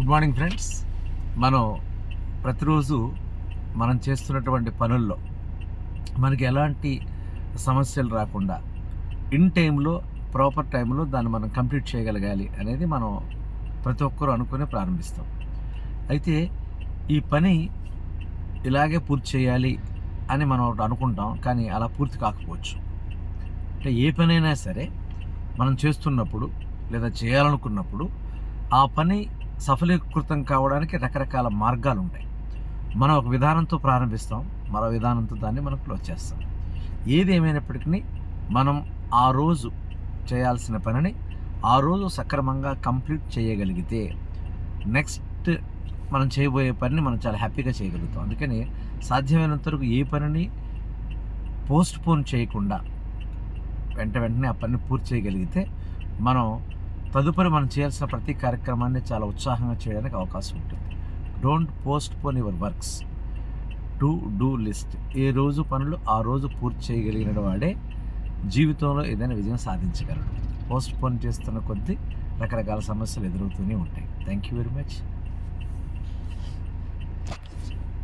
Good morning friends. మనం ప్రతిరోజు మనం చేస్తున్నటువంటి పనుల్లో మనకి ఎలాంటి సమస్యలు రాకుండా ఇన్ టైంలో ప్రాపర్ టైంలో దాన్ని మనం కంప్లీట్ చేయగలగాలి అనేది మనం ప్రతి ఒక్కరూ అనుకుని ప్రారంభిస్తాం. అయితే ఈ పని ఇలాగే పూర్తి చేయాలి అని మనం ఒకటి అనుకుంటాం కానీ అలా పూర్తి కాకపోవచ్చు. అంటే ఏ పనైనా సరే మనం చేస్తున్నప్పుడు లేదా చేయాలనుకున్నప్పుడు ఆ పని సఫలీకృతం కావడానికి రకరకాల మార్గాలు ఉంటాయి మనం ఒక విధానంతో ప్రారంభిస్తాం మరో విధానంతో దాన్ని మనం క్లోజ్ చేస్తాం. ఏది ఏమైనప్పటికీ మనం ఆ రోజు చేయాల్సిన పనిని ఆ రోజు సక్రమంగా కంప్లీట్ చేయగలిగితే నెక్స్ట్ మనం చేయబోయే పనిని మనం చాలా హ్యాపీగా చేయగలుగుతాం. అందుకని సాధ్యమైనంత వరకు ఏ పనిని పోస్ట్ పోన్ చేయకుండా వెంట వెంటనే ఆ పనిని పూర్తి చేయగలిగితే మనం తదుపరి మనం చేయాల్సిన ప్రతి కార్యక్రమాన్ని చాలా ఉత్సాహంగా చేయడానికి అవకాశం ఉంటుంది. Don't postpone your works to do list ఏ రోజు పనులు ఆ రోజు పూర్తి చేయగలిగిన వాడే జీవితంలో ఏదైనా విజయం సాధించగలడు. పోస్ట్ పోన్ చేస్తున్న కొద్దీ రకరకాల సమస్యలు ఎదురవుతూనే ఉంటాయి. Thank you very much